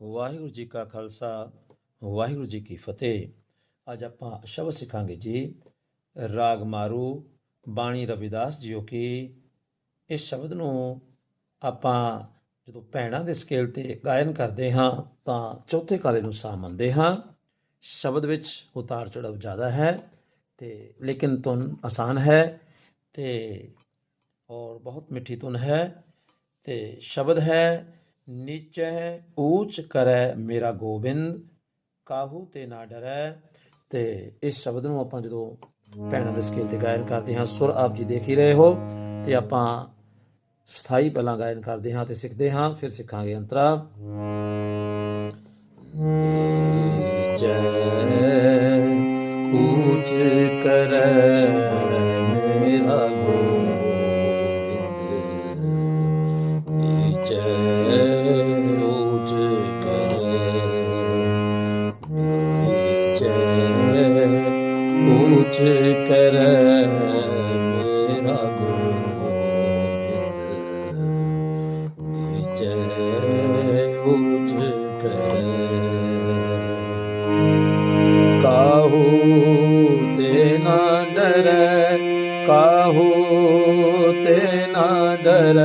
ਵਾਹਿਗੁਰੂ ਜੀ ਕਾ ਖਾਲਸਾ, ਵਾਹਿਗੁਰੂ ਜੀ ਕੀ ਫਤਿਹ। ਅੱਜ ਆਪਾਂ ਸ਼ਬਦ ਸਿੱਖਾਂਗੇ ਜੀ, ਰਾਗ ਮਾਰੂ, ਬਾਣੀ ਰਵਿਦਾਸ ਜੀਓ ਕੀ ਇਸ ਸ਼ਬਦ ਨੂੰ ਆਪਾਂ ਜਦੋਂ ਭੈਣਾਂ ਦੇ ਸਕੇਲ ਤੇ ਗਾਇਨ ਕਰਦੇ ਹਾਂ, ਤਾਂ ਚੌਥੇ ਕਾਲੇ ਨੂੰ ਸਾ ਮੰਨਦੇ ਹਾਂ। ਸ਼ਬਦ ਵਿੱਚ ਉਤਾਰ ਚੜਾਵ ਜ਼ਿਆਦਾ ਹੈ ਤੇ ਲੇਕਿਨ ਧੁਨ ਆਸਾਨ ਹੈ ਤੇ ਔਰ ਬਹੁਤ ਮਿੱਠੀ ਧੁਨ ਹੈ ਤੇ ਸ਼ਬਦ ਹੈ ਨੀਚੈ ਊਚ ਕਰੈ ਮੇਰਾ ਗੋਬਿੰਦ, ਕਾਹੂ ਤੇ ਨਾ ਡਰੈ ਤੇ ਇਸ ਸ਼ਬਦ ਨੂੰ ਆਪਾਂ ਜਦੋਂ ਭੈਣਾਂ ਦੇ ਸਕੇਲ ਤੇ ਗਾਇਨ ਕਰਦੇ ਹਾਂ, ਸੁਰ ਆਪ ਜੀ ਦੇਖ ਹੀ ਰਹੇ ਹੋ, ਤੇ ਆਪਾਂ ਸਥਾਈ ਪਹਿਲਾਂ ਗਾਇਨ ਕਰਦੇ ਹਾਂ ਤੇ ਸਿੱਖਦੇ ਹਾਂ, ਫਿਰ ਸਿੱਖਾਂਗੇ ਅੰਤਰਾ। ਨੀਚੈ ਊਚ कुछ कर मेरा नीचे उज कर काहू तेना डर काहू तेना डर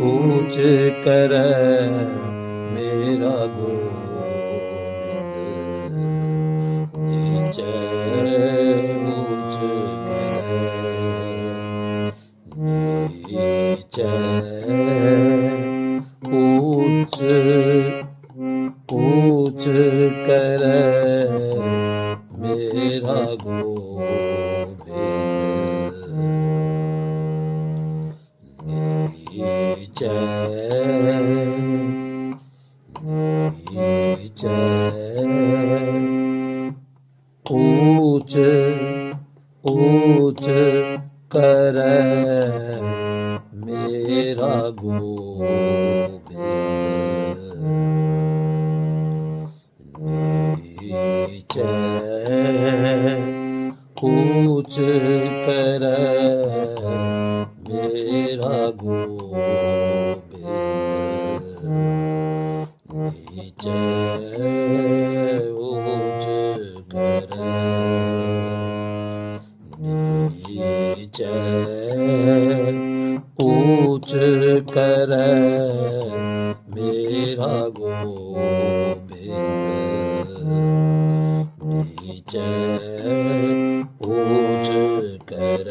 ਉੱਚ ਕਰੈ ਮੇਰਾ ਗੋਬਿੰਦ। ਨੀਚੈ ऊच ऊच कर मेरा गोविंद ऊच कर मेरा गोविंद ऊंच कर मेरा गोबिंद नीचे ऊंच कर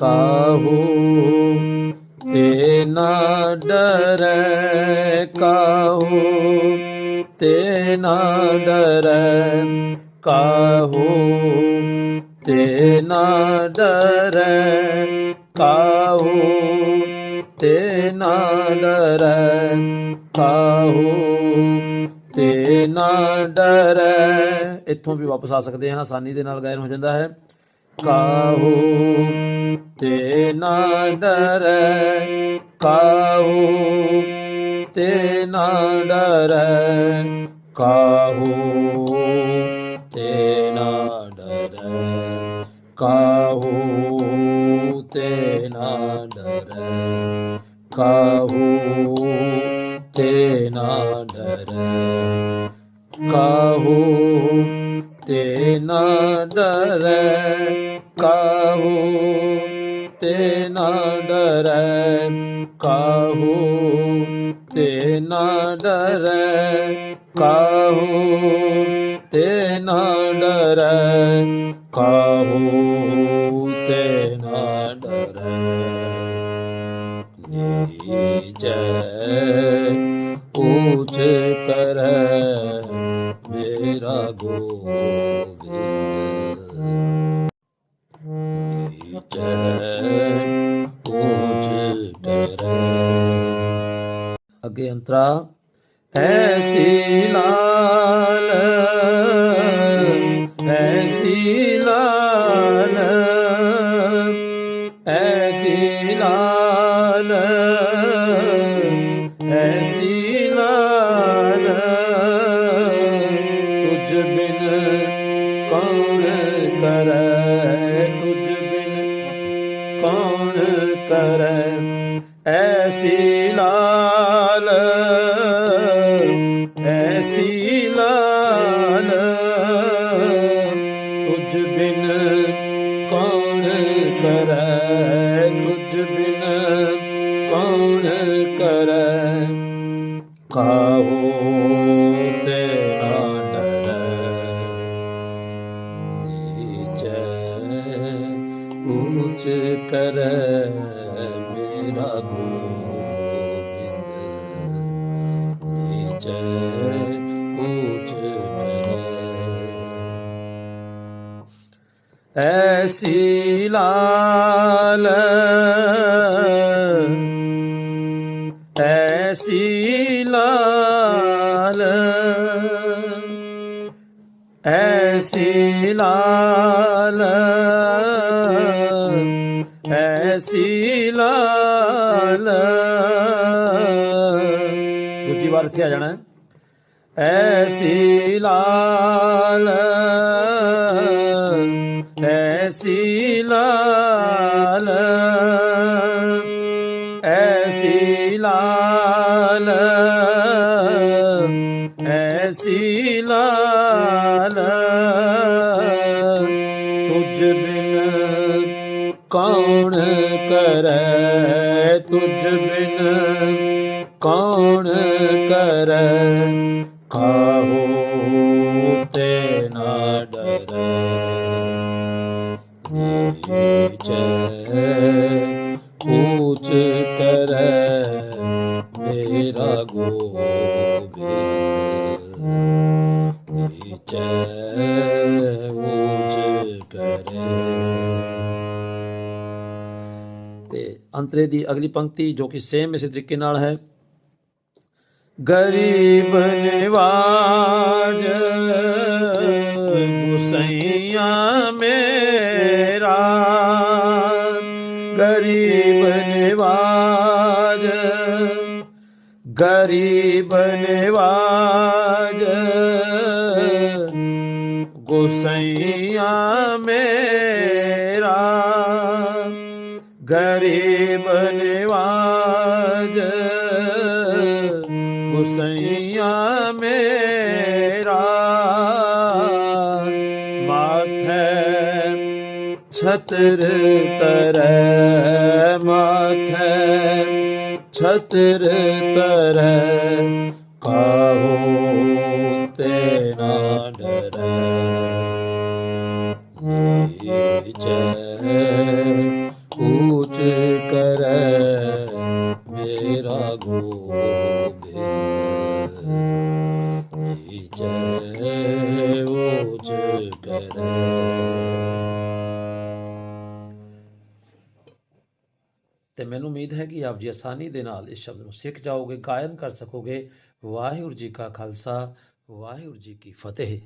काहू ते न डर काहू ते न डर काहू ਤੇ ਨਾ ਡਰੈ ਕਾਹੂ, ਤੇ ਨਾ ਡਰੈ ਕਾਹੂ, ਤੇ ਨਾ ਡਰੈ। ਇੱਥੋਂ ਵੀ ਵਾਪਸ ਆ ਸਕਦੇ ਹਾਂ, ਆਸਾਨੀ ਦੇ ਨਾਲ ਗਾਇਨ ਹੋ ਜਾਂਦਾ ਹੈ। ਕਾਹੂ, ਤੇ ਨਾ ਡਰੈ ਕਾਹੂ, ਤੇ ਨਾ ਡਰੈ ਕਾਹੂ। કહો તેના ડરે કહો તેના ડરે કહો તેના ડરે કહો તેના ડરે કહો તેના ડરે કહો તેના ડરે ਕਾਹੂ ਤੇ ਨਾ ਡਰੈ? ਨੀਜੈ ਪੂਛ ਕਰੈ ਮੇਰਾ ਗੋਬਿੰਦ। ਨੀਜੈ ਪੂਛ ਕਰੈ ਅਗੇ ਅੰਤਰਾ, ਐ ਤੁਝ ਬਿਨ ਕੌਣ ਕਰੈ? ਤੁਝ ਬਿਨ ਕੌਣ ਕਰੈ? ਐਸੀ ਲਾਲ ਐਸੀ ਲਾਲ, ਤੁਝ ਬਿਨ ਕੌਣ ਕਰੈ? ਤੁਝ ਬਿਨ ਕੌਣ ਕਰੈ? ਕਾਹੋ ਉੱਚ ਕਰੈ ਮੇਰਾ ਗੋਬਿੰਦ। ਨੀਚੈ ਉੱਚ ਕਰੈ। ਐਸੀ ਲਾਲ ਐਸੀ ਲਾਲ ਦੂਜੀ ਵਾਰ ਇੱਥੇ ਆ ਜਾਣਾ ਹੈ। ਐਸੀ ਲਾਲ ਕਰੈ ਤੁਝ ਬਿਨ ਕੌਣ ਕਰੈ ਕਾਹੋ ਤੇ ਨਾ ਡਰੈ। ਨੀਚੈ ਉੱਚ ਕਰੈ ਮੇਰਾ ਗੋਬਿੰਦ ਤੇ ਅੰਤਰੇ ਦੀ ਅਗਲੀ ਪੰਕਤੀ ਜੋ ਕਿ ਸੇਮ ਇਸੇ ਤਰੀਕੇ ਨਾਲ ਹੈ ਗਰੀਬ ਨਿਵਾਜ ਗੁਸਈਆ ਮੇਰਾ ਗਰੀਬ ਨਿਵਾਜ ਗਰੀਬ ਨਿਵਾਜ ਗੁਸਈਆ ਮੇਰਾ ਗੁਸਈਆ ਮੇਰਾ ਮਾਥੈ ਛਤਰ ਤਰੈ ਮਾਥੈ ਛਤਰ ਤਰੈ ਕਾਹੋ ਤੇ ਨਾ ਡਰੈ ਨੀਚੈ ਉੱਚ ਤੇ ਮੈਨੂੰ ਉਮੀਦ ਹੈ ਕਿ ਆਪ ਜੀ ਆਸਾਨੀ ਦੇ ਨਾਲ ਇਸ ਸ਼ਬਦ ਨੂੰ ਸਿੱਖ ਜਾਓਗੇ, ਗਾਇਨ ਕਰ ਸਕੋਗੇ। ਵਾਹਿਗੁਰੂ ਜੀ ਕਾ ਖਾਲਸਾ, ਵਾਹਿਗੁਰੂ ਜੀ ਕੀ ਫਤਿਹ।